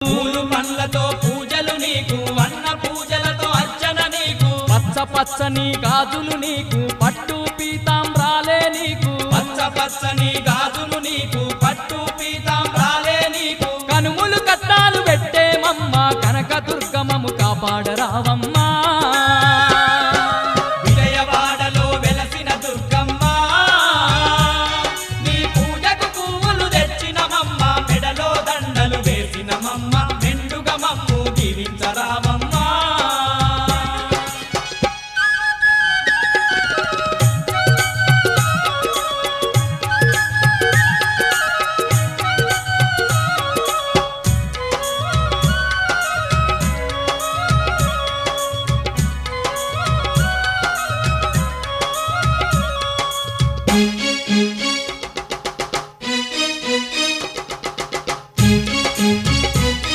పూలు పండ్లతో పూజలు నీకు అన్న పూజలతో అర్చన నీకు. పచ్చ పచ్చని గాజులు నీకు పట్టు పీతాంబ్రాలే నీకు. పచ్చ పచ్చని గాజులు నీకు పట్టు పీతాంబ్రాలే నీకు. కనుములు కట్టాలు పెట్టేమమ్మ కనక దుర్గమము కాపాడరావమ్మా. పండుగ మమ్ము దీవించరామమ్మ